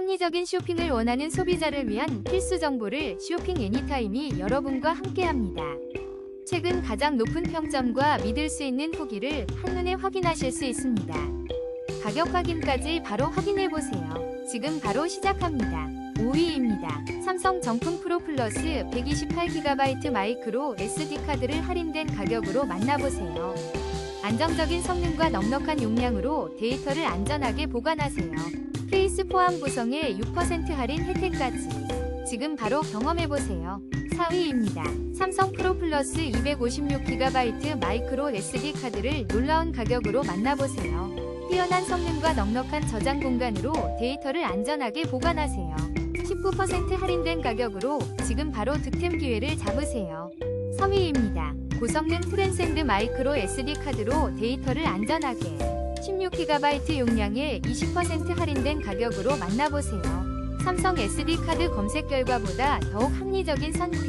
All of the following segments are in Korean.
합리적인 쇼핑을 원하는 소비자를 위한 필수 정보를 쇼핑 애니타임이 여러분과 함께합니다. 최근 가장 높은 평점과 믿을 수 있는 후기를 한눈에 확인하실 수 있습니다. 가격 확인까지 바로 확인해 보세요. 지금 바로 시작합니다. 5위입니다. 삼성 정품 프로 플러스 128GB 마이크로 SD 카드를 할인된 가격으로 만나보세요. 안정적인 성능과 넉넉한 용량으로 데이터를 안전하게 보관하세요. 케이스 포함 구성에 6% 할인 혜택까지. 지금 바로 경험해보세요. 4위입니다. 삼성 프로 플러스 256GB 마이크로 SD 카드를 놀라운 가격으로 만나보세요. 뛰어난 성능과 넉넉한 저장 공간으로 데이터를 안전하게 보관하세요. 19% 할인된 가격으로 지금 바로 득템 기회를 잡으세요. 3위입니다. 고성능 트랜센드 마이크로 SD 카드로 데이터를 안전하게 16GB 용량에 20% 할인된 가격으로 만나보세요. 삼성 SD 카드 검색 결과보다 더욱 합리적인 선택.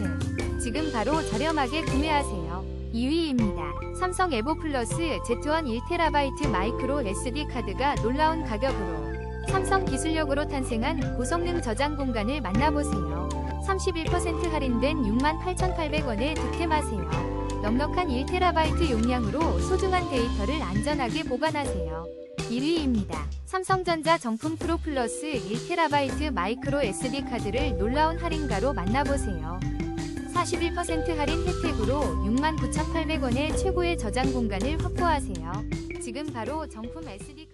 지금 바로 저렴하게 구매하세요. 2위입니다. 삼성 에보 플러스 Z1 1TB 마이크로 SD 카드가 놀라운 가격으로 삼성 기술력으로 탄생한 고성능 저장 공간을 만나보세요. 31% 할인된 68,800원에 득템하세요. 넉넉한 1TB 용량으로 소중한 데이터를 안전하게 보관하세요. 1위입니다. 삼성전자 정품 프로 플러스 1TB 마이크로 SD 카드를 놀라운 할인가로 만나보세요. 41% 할인 혜택으로 69,800원의 최고의 저장 공간을 확보하세요. 지금 바로 정품 SD